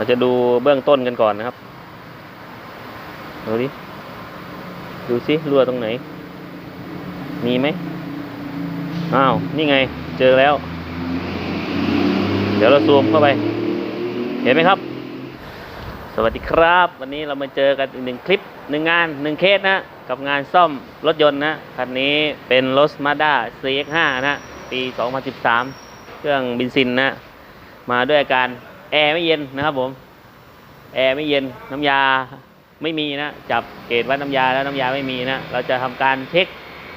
เราจะดูเบื้องต้นกันก่อนนะครับดูดิดูสิรั่วตรงไหน มีไหมอ้าว นี่ไง เจอแล้ว เดี๋ยวเราซูมเข้าไป เห็นไหมครับ สวัสดีครับ วันนี้เรามาเจอกันอีกหนึ่งคลิปหนึ่งงานหนึ่งเคสนะ กับงานซ่อมรถยนต์นะคันนี้เป็นรถ Mazda CX-5 นะ ปี 2013 เครื่องบินซินนะ มาด้วยอาการ แอร์ไม่เย็นนะครับผม แอร์ไม่เย็นน้ำยาไม่มีนะ จับเกจวัดน้ำยาแล้วน้ำยาไม่มีนะ เราจะทำการเช็ค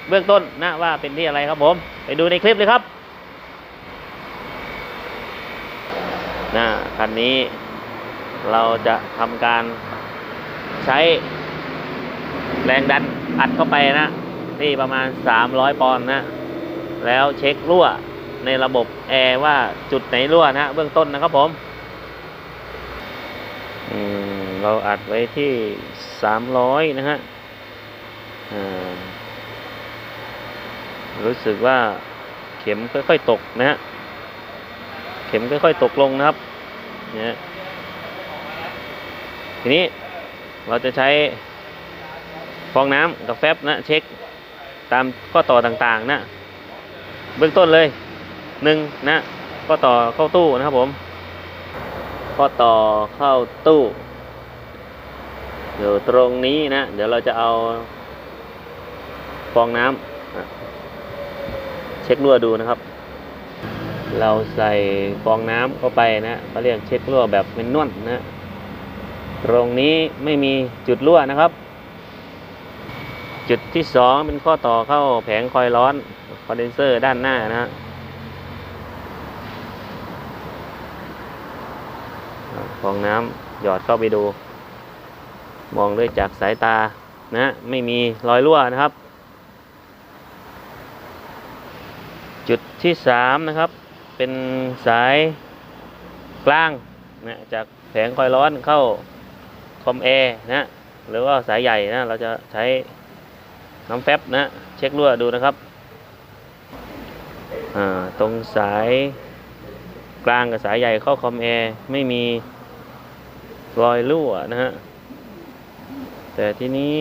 เบื้องต้นนะว่าเป็นที่อะไรครับผม ไปดูในคลิปเลยครับนะคันนี้เราจะทำการใช้แรงดันอัดเข้าไปนะที่ประมาณ 300 ปอนด์นะ แล้วเช็ครั่วในระบบแอร์ว่าจุดไหนรั่วนะเบื้องต้นนะครับผม เราอัดไว้ที่300นะฮะอ่ารู้สึกว่าเข็มค่อยๆตกนะฮะ เข็มค่อยๆตกลงนะครับเนี่ยทีนี้เราจะใช้ฟองน้ำกับแฟบนะเช็คตามข้อต่อต่างๆนะ เบื้องต้นเลยหนึ่งนะข้อต่อเข้าตู้นะครับผม ข้อต่อเข้าตู้ อยู่ตรงนี้นะ เดี๋ยวเราจะเอาฟองน้ำเช็ครั่วดูนะครับ เราใส่ฟองน้ำเข้าไปนะเขาเรียกเช็ครั่วแบบเป็นนวลนะตรงนี้ไม่มีจุดรั่วนะครับ จุดที่สองเป็นข้อต่อเข้าแผงคอยร้อนคอนเดนเซอร์ด้านหน้านะฮะฟองน้ำหยอดเข้าไปดู มองด้วยจากสายตานะไม่มีรอยรั่วนะครับ จุดที่สามนะครับ เป็นสายกลางนะจากแผงคอยร้อนเข้าคอมแอร์นะหรือว่าสายใหญ่นะเราจะใช้น้ำแฟบนะเช็ครั่วดูนะครับอ่าตรงสายกลางกับสายใหญ่เข้าคอมแอร์ไม่มีรอยรั่วนะฮะ แต่ทีนี้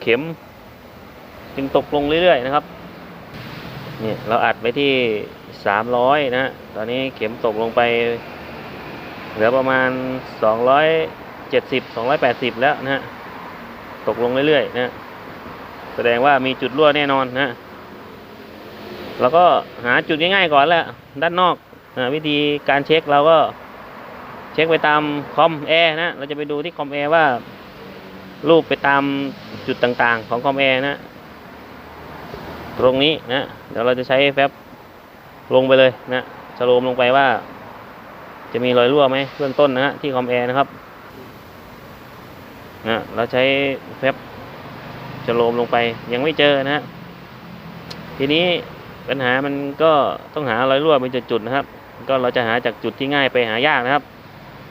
เข็มจึงตกลงเรื่อยๆนะครับเนี่ยเราอัดไว้ที่ 300 นะฮะตอนนี้เข็มตกลงไป เหลือประมาณ 270 280 แล้วนะฮะตกลงเรื่อยๆนะฮะแสดงว่ามีจุดรั่วแน่นอนนะฮะแล้วก็หาจุดง่ายๆก่อนแหละด้านนอกอวิธีการเช็คเราก็เช็คไปตามคอมแอร์นะเราจะไปดูที่คอมแอร์ว่า รูปไปตามจุดต่างๆ ของคอมแอร์นะ ตรงนี้นะ เดี๋ยวเราจะใช้แฟบลงไปเลยนะสโลมลงไปว่า จะมีรอยรั่วไหมเบื้องต้นนะฮะที่คอมแอร์นะครับนะเราใช้แฟบสโลมลงไปยังไม่เจอนะฮะทีนี้ปัญหามันก็ต้องหารอยรั่วเป็นจุดๆนะครับ ก็เราจะหาจากจุดที่ง่ายไปหายากนะครับ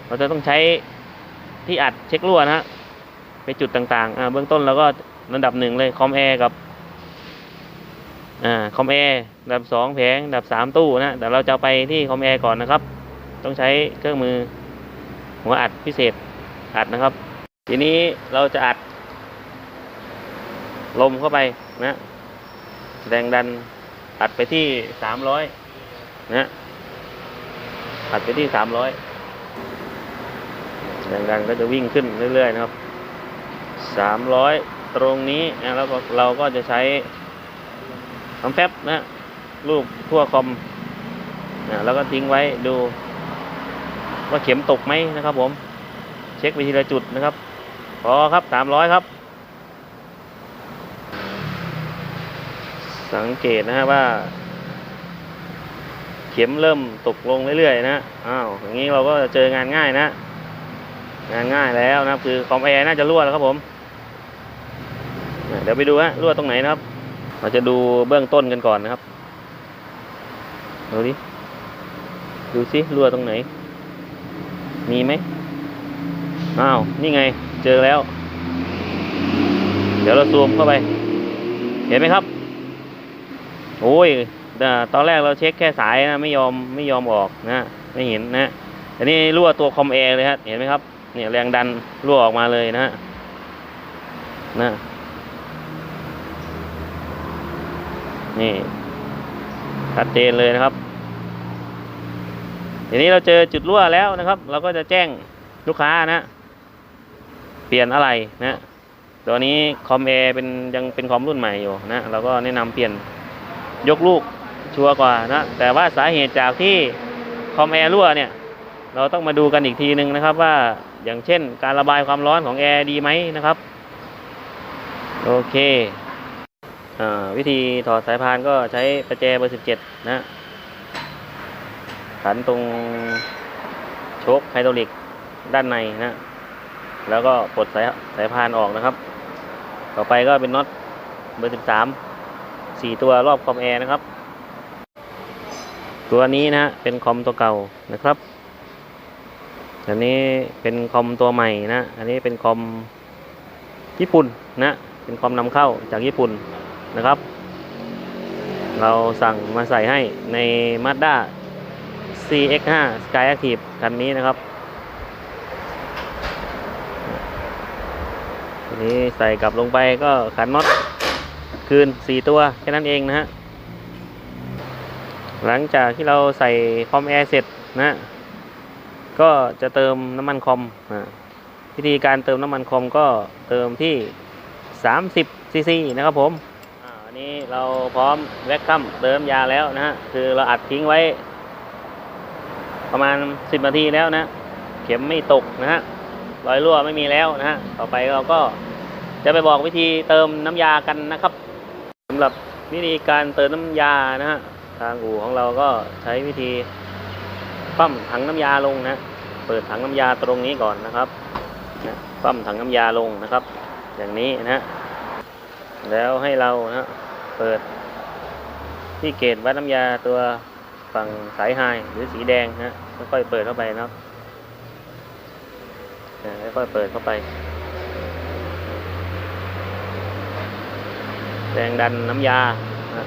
เราจะต้องใช้ที่อัดเช็ครั่วนะฮะ ไปจุดต่างๆเบื้องต้นเราก็ระดับหนึ่งเลยคอมแอร์กับอ่าคอมแอร์ดับสองแผงดับสามตู้นะแต่เราจะไปที่คอมแอร์ก่อนนะครับ ต้องใช้เครื่องมือหัวอัดพิเศษอัดนะครับ ทีนี้เราจะอัด ลมเข้าไปนะแรงดันอัดไปที่สามร้อยนะอัดไปที่สามร้อยแรงดันก็จะวิ่งขึ้นเรื่อยๆนะครับ สามร้อยตรงนี้นะแล้วเราก็จะใช้ทำแฟบนะรูปทั่วคอมนะแล้วก็ทิ้งไว้ดู ว่าเข็มตกไหมนะครับผม เช็คไปทีละจุดนะครับ พอครับสามร้อยครับ สังเกตนะฮะว่า เข็มเริ่มตกลงเรื่อยๆนะอ้าวอย่างนี้เราก็จะเจองานง่ายนะ งานง่ายแล้วนะครับ คือคอมแอร์น่าจะรั่วแล้วครับผม เดี๋ยวไปดูฮะรั่วตรงไหนนะครับ เราจะดูเบื้องต้นกันก่อนนะครับดูดิดูสิรั่วตรงไหน มีไหมอ้าวนี่ไง เจอแล้ว เดี๋ยวเราซูมเข้าไป เห็นไหมครับ โอ้ยแต่ตอนแรกเราเช็คแค่สายนะ ไม่ยอมไม่ยอมออกนะ ไม่เห็นนะตอันนี้รั่วตัวคอมแอร์เลยฮะเห็นไหมครับ เนี่ยแรงดันรั่วออกมาเลยนะฮะนะนี่ชัดเจนเลยนะครับทีนี้เราเจอจุดรั่วแล้วนะครับ เราก็จะแจ้งลูกค้านะเปลี่ยนอะไรนะตัวนี้คอมแอร์เป็นยังเป็นคอมรุ่นใหม่อยู่นะเราก็แนะนำเปลี่ยนยกลูกชัวร์กว่านะแต่ว่าสาเหตุจากที่คอมแอร์รั่วเนี่ย เราต้องมาดูกันอีกทีนึงนะครับว่า อย่างเช่น การระบายความร้อนของแอร์ดีไหมนะครับ โอเคอ่าวิธีถอดสายพานก็ใช้ประแจเบอร์สิบเจ็ดนะขันตรงโชคไฮดรอลิกด้านในนะ แล้วก็ปลดสายสายพานออกนะครับ ต่อไปก็เป็นน็อตเบอร์สิบสามสี่ตัวรอบคอมแอร์นะครับ ตัวนี้นะฮะเป็นคอมตัวเก่านะครับ อันนี้เป็นคอมตัวใหม่นะ อันนี้เป็นคอมญี่ปุ่นนะ เป็นคอมนำเข้าจากญี่ปุ่นนะครับ เราสั่งมาใส่ให้ใน Mazda CX5 Sky Active คันนี้นะครับทีนี้ใส่กลับลงไปก็ขันน็อตคืน 4 ตัวแค่นั้นเองนะฮะ หลังจากที่เราใส่คอมแอร์เสร็จนะ ก็จะเติมน้ำมันคอมอ่าวิธีการเติมน้ำมันคอมก็เติมที่ 30ซีซีนะครับผมอ่าอันนี้เราพร้อมแวคคัมเติมยาแล้วนะฮะคือเราอัดทิ้งไว้ ประมาณ 10นาทีแล้วนะ เข็มไม่ตกนะฮะรอยรั่วไม่มีแล้วนะฮะต่อไปเราก็จะไปบอกวิธีเติมน้ำยากันนะครับสำหรับวิธีการเติมน้ำยานะฮะทางอู่ของเราก็ใช้วิธี ปั้มถังน้ำยาลงนะ เปิดถังน้ำยาตรงนี้ก่อนนะครับนะปั้มถังน้ำยาลงนะครับ อย่างนี้นะแล้วให้เรานะเปิดที่เกจวัดน้ำยาตัวฝั่งสายไฮหรือสีแดงนะค่อยๆเปิดเข้าไปนะครับค่อยๆเปิดเข้าไปแรงดันน้ำยานะ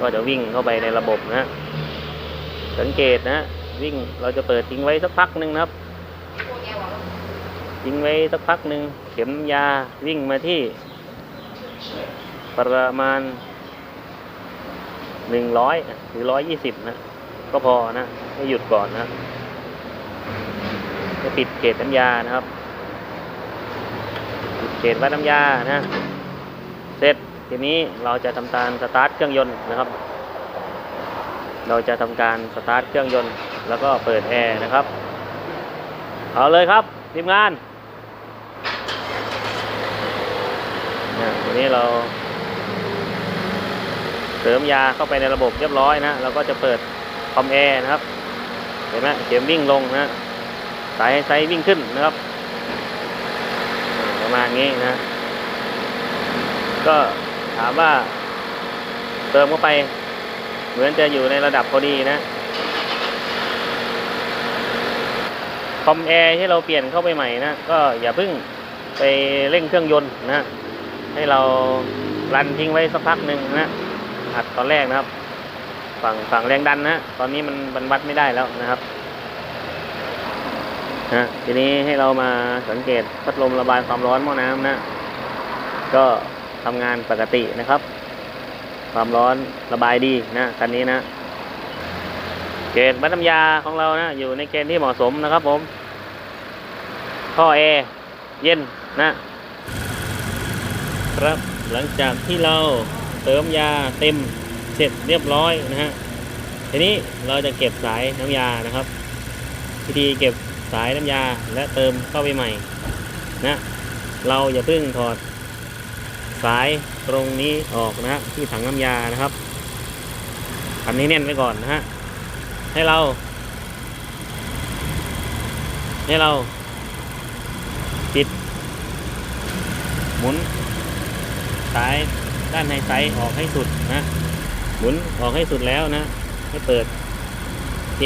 ก็จะวิ่งเข้าไปในระบบนะ สังเกตนะ วิ่งเราจะเปิดทิ้งไว้สักพักหนึ่งนะครับ ทิ้งไว้สักพักหนึ่งเข็มยาวิ่งมาที่ ประมาณหนึ่งร้อยหรือร้อยยี่สิบนะ ก็พอนะให้หยุดก่อนนะจะปิดเกจน้ำยานะครับปิดเกจวัดน้ำยานะ เสร็จทีนี้เราจะทำการสตาร์ทเครื่องยนต์นะครับ เราจะทำการสตาร์ทเครื่องยนต์ แล้วก็เปิดแอร์นะครับ เอาเลยครับทีมงานนะทีนี้เรา เสริมยาเข้าไปในระบบเรียบร้อยนะเราก็จะเปิดคอมแอร์นะครับ เห็นไหมเข็มวิ่งลงนะสายให้ไซวิ่งขึ้นนะครับ ประมาณนี้นะ ก็ถามว่าเติมเข้าไป เหมือนจะอยู่ในระดับพอดีนะ อมแอร์ที่เราเปลี่ยนเข้าไปใหม่นะก็อย่าเพิ่งไปเร่งเครื่องยนต์นะให้เรารันทิ้งไว้สักพักหนึ่งนะอัดตอนแรกนะครับ ฝั่งฝั่งแรงดันนะตอนนี้มันมันวัดไม่ได้แล้วนะครับนะทีนี้ให้เรามาสังเกตพัดลมระบายความร้อนหม้อน้ำนะ ก็ทำงานปกตินะครับ ความร้อนระบายดีนะคันนี้นะ ณฑ์วัดน้ำยาของเรานะอยู่ในเกณฑ์ที่เหมาะสมนะครับผมท่อแอร์เย็นนะครับหลังจากที่เราเติมยาเต็มเสร็จเรียบร้อยนะฮะทีนี้เราจะเก็บสายน้ำยานะครับวิธีเก็บสายน้ำยาและเติมเข้าไปใหม่นะเราอย่าเพิ่งถอดสายตรงนี้ออกนะฮะที่ถังน้ำยานะครับทำนี้แน่นไว้ก่อนนะฮะ ให้เรา ให้เรา ปิด หมุน สายด้านในไซส์ออกให้สุดนะ หมุนออกให้สุดแล้วนะ ให้เปิด เจ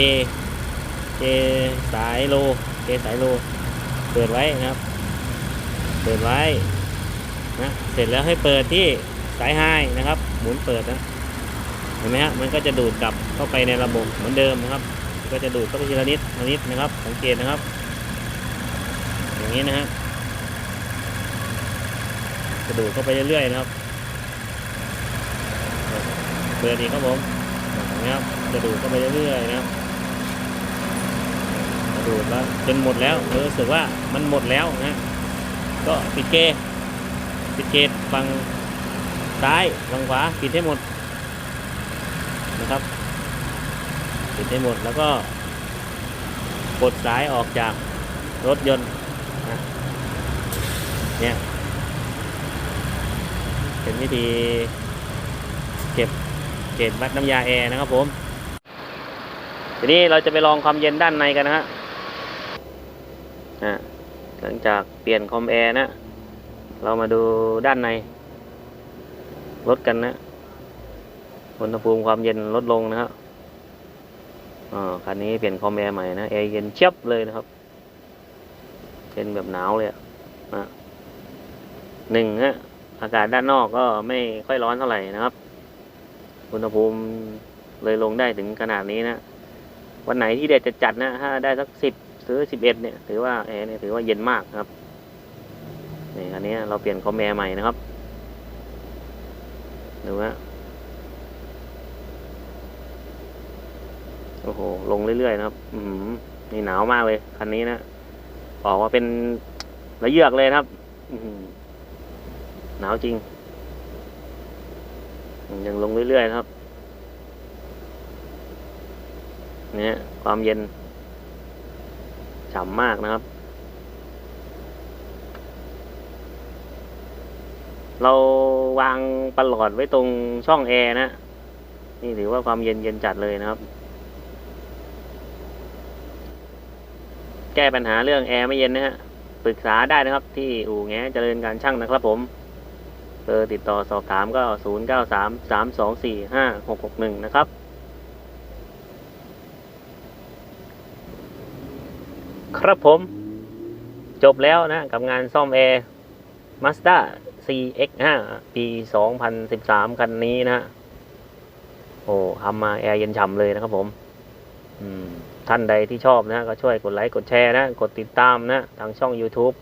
เจสายโล เจสายโล เปิดไว้นะครับ เปิดไว้นะ เสร็จแล้วให้เปิดที่สายไฮนะครับ หมุนเปิดนะ ห็นไหมฮะมันก็จะดูดกลับเข้าไปในระบบเหมือนเดิมนะครับ ก็จะดูดเข้าไปทีละนิดละนิดนะครับ สังเกตนะครับ อย่างนี้นะฮะจะดูดเข้าไปเรื่อยๆนะครับเปิดอีกครับผมอย่างนี้ครับจะดูดเข้าไปเรื่อยๆนะครับดูดแล้วจนหมดแล้วรู้สึกว่ามันหมดแล้วนะก็ปิดเกปิดเกย์ฝั่งซ้ายฝั่งขวาปิดให้หมด นะครับ ปิดให้หมดแล้วก็กดสายออกจากรถยนต์นะเนี่ยเป็นวิธีเก็บเกจวัดน้ำยาแอร์นะครับผมทีนี้เราจะไปลองความเย็นด้านในกันนะฮะอะหลังจากเปลี่ยนคอมแอร์นะ เรามาดูด้านในลดกันนะ อุณหภูมิความเย็นลดลงนะครับอ่าคันนี้เปลี่ยนคอมแอร์ใหม่นะแอร์เย็นเชียบเลยนะครับเป็นแบบหนาวเลยอะนะหนึ่งฮะอากาศด้านนอกก็ไม่ค่อยร้อนเท่าไหร่นะครับ อุณหภูมิเลยลงได้ถึงขนาดนี้นะ วันไหนที่แดดจะจัดนะ ถ้าได้สักสิบหรือสิบเอ็ดเนี่ย ถือว่าแอร์เนี่ยถือว่าเย็นมากครับ นี่อันนี้เราเปลี่ยนคอมแอร์ใหม่นะครับ ดูฮะ โอ้โห ลงเรื่อยๆนะครับ อืมนี่หนาวมากเลย คันนี้นะบอกว่าเป็นระเยือกเลยครับ อืหนาวจริง ยังลงเรื่อยๆนะครับ เนี่ย ความเย็นฉ่ำมากนะครับ เราวางปลอดไว้ตรงช่องแอร์นะ นี่ถือว่าความเย็นเย็นจัดเลยนะครับ แก้ปัญหาเรื่องแอร์ไม่เย็นนะฮะปรึกษาได้นะครับ ที่อู่แงเจริญการช่างนะครับผมเบอร์ติดต่อสอบถามก็ 0 9 3 3 2 4 5 6 6 1 นะครับ ครับผม จบแล้วนะ กับงานซ่อมแอร์ Mazda CX5 ปี 2013 คันนี้นะ โอ้ทำมาแอร์เย็นฉ่ำเลยนะครับผม อืม ท่านใดที่ชอบนะก็ช่วยกดไลค์กดแชร์นะ กดติดตามนะ ทางช่อง YouTube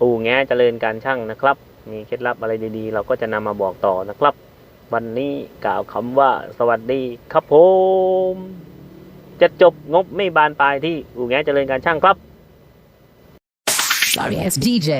อู่แง้เจริญการช่างนะครับ มีเคล็ดลับอะไรดีๆ เราก็จะนำมาบอกต่อนะครับ วันนี้กล่าวคำว่าสวัสดีครับผม จะจบงบไม่บานปลายที่อู่แง้เจริญการช่างครับ Sorry ass DJ.